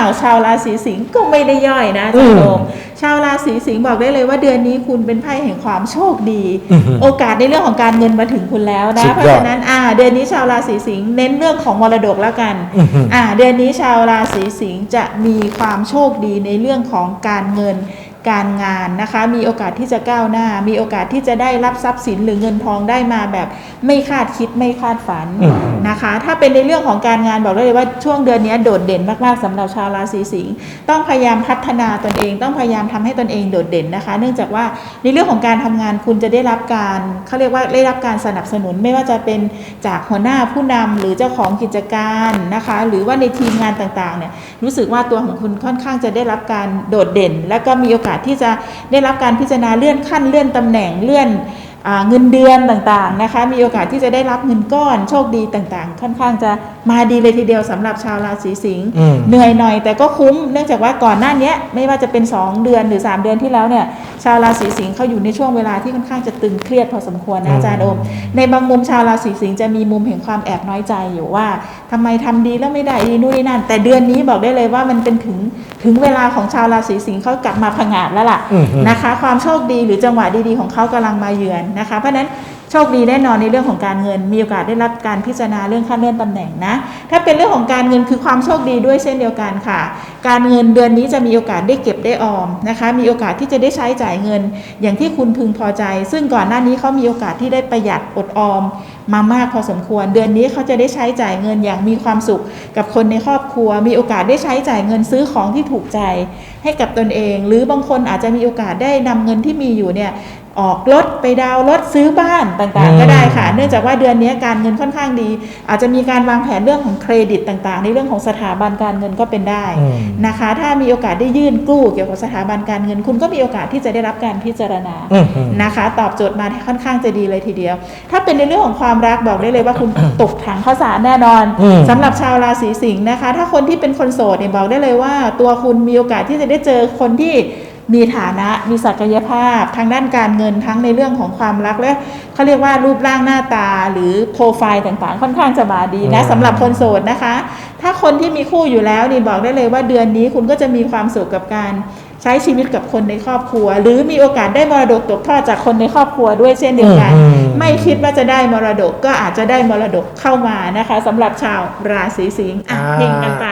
าวชาวราศีสิงห์ก็ไม่ได้ย่อยนะอาจารย์โดมชาวราศีสิงห์บอกได้เลยว่าเดือนนี้คุณเป็นไพ่แห่งความโชคดีอือหือโอกาสในเรื่องของการเงินมาถึงคุณแล้วสุนะดยอดเพราะฉะนั้นอ่าเดือนนี้ชาวราศีสิงห์เน้นเรื่องของมรดกแล้วกันอือหืออ่อ่าเดือนนี้ชาวราศีสิงห์จะมีความโชคดีในเรื่องของการเงิน การงานนะคะ มีโอกาสที่จะก้าวหน้า มีโอกาสที่จะได้รับทรัพย์สินหรือเงินทองได้มาแบบไม่คาดคิดไม่คาดฝันอืมนะคะ ถ้าเป็นในเรื่องของการงานบอกได้เลยว่าช่วงเดือนนี้โดดเด่นมากๆสำหรับชาวราศีสิงห์ต้องพยายามพัฒนาตนเอง ต้องพยายามทำให้ตนเองโดดเด่นนะคะ เนื่องจากว่าในเรื่องของการทำงานคุณจะได้รับการเขาเรียกว่าได้รับการสนับสนุนไม่ว่าจะเป็นจากหัวหน้าผู้นำหรือเจ้าของกิจการนะคะ หรือว่าในทีมงานต่างๆเนี่ยรู้สึกว่าตัวของคุณค่อนข้างจะได้รับการโดดเด่น และก็มีโอกาสที่จะได้รับการพิจารณาเลื่อนขั้นเลื่อนตำแหน่งเลื่อนอ่าเงินเดือนต่างๆนะคะ มีโอกาสที่จะได้รับเงินก้อนโชคดีต่างๆ ค่อนข้างจะมาดีเลยทีเดียวสำหรับชาวราศีสิงห์อืมเหนื่อยหน่อยแต่ก็คุ้มเนื่องจากว่าก่อนหน้าเนี้ยไม่ว่าจะเป็น 2 เดือนหรือ 3 เดือนที่แล้วเนี่ยชาวราศีสิงห์เขาอยู่ในช่วงเวลาที่ค่อนข้างจะตึงเครียดพอสมควรนะอาจารย์โอมในบางมุมชาวราศีสิงห์จะมีมุมแห่งความแอบน้อยใจอยู่ว่าทำไมทำดีแล้วไม่ได้ดีนู่นนี่นั่น แต่เดือนนี้บอกได้เลยว่ามันเป็นถึงถึงเวลาของชาวราศีสิงห์เขากลับมาผงาดแล้วล่ะอืมนะคะ ความโชคดีหรือจังหวะดีๆของเขากำลังมาเยือนนะคะ เพราะฉะนั้น โชคดีแน่นอนในเรื่องของการเงิน มีโอกาสได้รับการพิจารณาเรื่องขั้นเลื่อนตำแหน่งนะ ถ้าเป็นเรื่องของการเงินคือความโชคดีด้วยเช่นเดียวกันค่ะ การเงินเดือนนี้จะมีโอกาสได้เก็บได้ออมนะคะ มีโอกาสที่จะได้ใช้จ่ายเงิน อย่างที่คุณพึงพอใจ ซึ่งก่อนหน้านี้เขามีโอกาสที่ได้ประหยัดอดออมมามากพอสมควร เดือนนี้เขาจะได้ใช้จ่ายเงินอย่างมีความสุขกับคนในครอบครัว มีโอกาสได้ใช้จ่ายเงินซื้อของที่ถูกใจให้กับตนเอง หรือบางคนอาจจะมีโอกาสได้นำเงินที่มีอยู่เนี่ยออกรถไปดาวน์รถซื้อบ้านต่างๆ ก็ได้ค่ะ เนื่องจากว่าเดือนนี้การเงินค่อนข้างดี อาจจะมีการวางแผนเรื่องของเครดิตต่างๆ ในเรื่องของสถาบันการเงินก็เป็นได้อืมนะคะ ถ้ามีโอกาสได้ยื่นกู้เกี่ยวกับสถาบันการเงิน คุณก็มีโอกาสที่จะได้รับการพิจารณาอืมอืมนะคะ ตอบโจทย์มาค่อนข้างจะดีเลยทีเดียว ถ้าเป็นในเรื่องของความรักบอกได้เลยว่าคุณตกถังข้าวสารแน่นอนอืมสำหรับชาวราศีสิงห์นะคะ ถ้าคนที่เป็นคนโสดเนี่ยบอกได้เลยว่า ตัวคุณมีโอกาสที่จะได้เจอคนที่ มีฐานะมีศักยภาพ ทางด้านการเงินทั้งในเรื่องของความรักและเขาเรียกว่ารูปร่างหน้าตาหรือโปรไฟล์ต่างๆ ค่อนข้างจะมาดีนะอืมสำหรับคนโสดนะคะ ถ้าคนที่มีคู่อยู่แล้วนี่บอกได้เลยว่าเดือนนี้คุณก็จะมีความสุขกับการใช้ชีวิตกับคนในครอบครัว หรือมีโอกาสได้มรดกตกทอดจากคนในครอบครัวด้วยเช่นเดียวกันอืมไม่คิดว่าจะได้มรดกก็อาจจะได้มรดกเข้ามานะคะสำหรับชาวราศีสิงห์อะอ่าเฮงกันไป